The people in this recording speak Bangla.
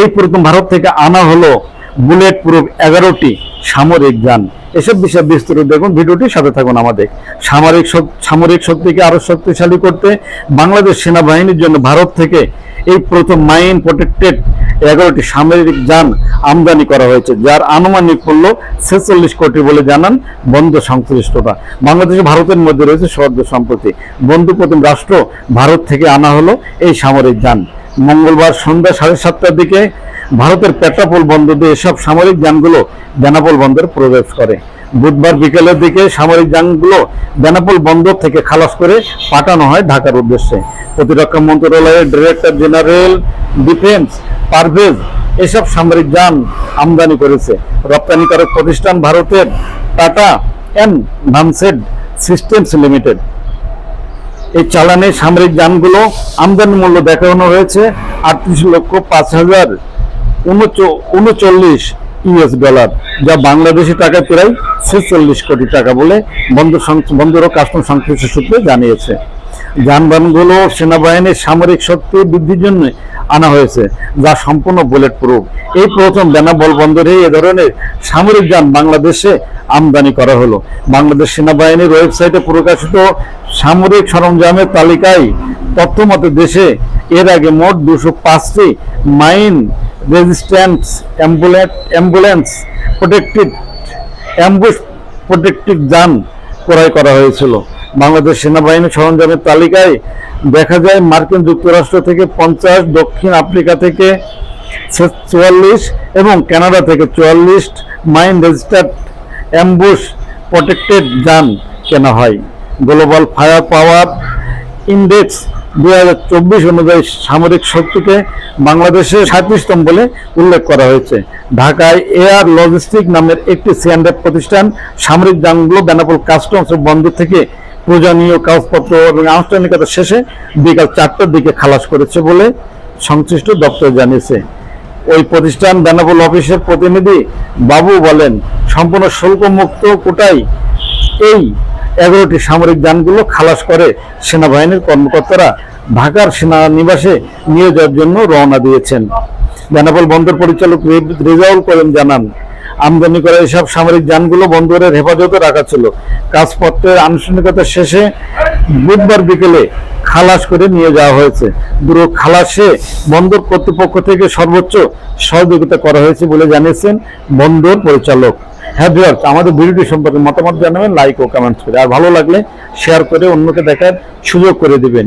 এই প্রথম ভারত থেকে আনা হলো বুলেট প্রুফ এগারোটি সামরিক যান। এসব বিষয়ে বিস্তারিত দেখুন ভিডিওটি সাথে থাকুন আমাদের। সামরিক সামরিক শক্তিকে আরও শক্তিশালী করতে বাংলাদেশ সেনাবাহিনীর জন্য ভারত থেকে এই প্রথম মাইন প্রোটেক্টেড এগারোটি সামরিক যান আমদানি করা হয়েছে, যার আনুমানিক মূল্য ছেচল্লিশ কোটি বলে জানান বন্ধু সংশ্লিষ্টতা বাংলাদেশ ভারতের মধ্যে রয়েছে সৌহার্দ্য সম্প্রতি। বন্ধু প্রথম রাষ্ট্র ভারত থেকে আনা হলো এই সামরিক যান। মঙ্গলবার সন্ধ্যা সাড়ে সাতটার দিকে ভারতের পেট্রাপোল বন্দর দিয়ে এসব সামরিক যানগুলো বেনাপোল বন্দরে প্রবেশ করে। বুধবার বিকেলের দিকে সামরিক যানগুলো বেনাপোল বন্দর থেকে খালাস করে পাঠানো হয় ঢাকার উদ্দেশ্যে। প্রতিরক্ষা মন্ত্রণালয়ের ডিরেক্টর জেনারেল, ডিফেন্স, পারভেজ এসব সামরিক যান আমদানি করেছে। রপ্তানিকারক প্রতিষ্ঠান ভারতের Tata and advanced systems limited. এই চালানে সামরিক যানগুলো আমদানি মূল্য দেখানো হয়েছে আটত্রিশ লক্ষ পাঁচ হাজার উনচ- উনচল্লিশ ইউএস ডলার, যা বাংলাদেশি টাকায় প্রায় ছেচল্লিশ কোটি টাকা বলে সং- বন্দর ও কাস্টম সংশ্লিষ্ট সূত্রে জানিয়েছে। যানবাহনগুলো সেনাবাহিনীর সামরিক শক্তি বৃদ্ধির জন্য আনা হয়েছে, যা সম্পূর্ণ বুলেট প্রুফ এই প্রথম বেনাবল বন্দরে এ ধরনের সামরিক যান বাংলাদেশে আমদানি করা হলো। বাংলাদেশ সেনাবাহিনীর ওয়েবসাইটে প্রকাশিত সামরিক সরঞ্জামের তালিকায় তথ্য মতে দেশে এর আগে মোট দুশো পাঁচটি mine resistance ambulance protected ambush protective যান ক্রয় করা হয়েছিল। বাংলাদেশ সেনাবাহিনীর সরঞ্জামের তালিকায় দেখা যায় মার্কিন যুক্তরাষ্ট্র থেকে পঞ্চাশ, দক্ষিণ আফ্রিকা থেকে চুয়াল্লিশ এবং কানাডা থেকে চুয়াল্লিশ মাইন রেজিস্টার্ড অ্যাম্বুশ প্রোটেক্টেড যান কেনা হয়। গ্লোবাল ফায়ার পাওয়ার ইন্ডেক্স দুই হাজার চব্বিশ অনুযায়ী সামরিক শক্তিকে বাংলাদেশে সাঁত্রিশতম বলে উল্লেখ করা হয়েছে। ঢাকায় এয়ার লজিস্টিক নামের একটি সিএনডেফ প্রতিষ্ঠান সামরিক যানগুলো বেনাপোল কাস্টমস বন্দর থেকে প্রয়োজনীয় কাগজপত্র এবং আনুষ্ঠানিকতা শেষে বিকাল চারটার দিকে খালাস করেছে বলে সংশ্লিষ্ট দপ্তর জানিয়েছে। ওই প্রতিষ্ঠান বেনাপোল অফিসের প্রতিনিধি বাবু বলেন, সম্পূর্ণ শুল্ক মুক্ত কোটায় এই এগারোটি সামরিক যানগুলো খালাস করে সেনাবাহিনীর কর্মকর্তারা ঢাকার সেনানিবাসে নিয়ে যাওয়ার জন্য রওনা দিয়েছেন। বেনাপোল বন্দর পরিচালক রেজাউল করিম জানান আমদানি করা এসব সামরিক যানগুলো বন্দরের হেফাজতে রাখা ছিল। কাজপত্রের আনুষ্ঠানিকতা শেষে বুধবার বিকেলে খালাস করে নিয়ে যাওয়া হয়েছে। দুটো খালাসে বন্দর কর্তৃপক্ষ থেকে সর্বোচ্চ সহযোগিতা করা হয়েছে বলে জানিয়েছেন বন্দর পরিচালক। হ্যাঁ ভিউয়ার্স আমাদের ভিডিওটি সম্পর্কে মতামত জানাবেন লাইক ও কমেন্টস করে। আর ভালো লাগলে শেয়ার করে অন্যকে দেখার সুযোগ করে দিবেন।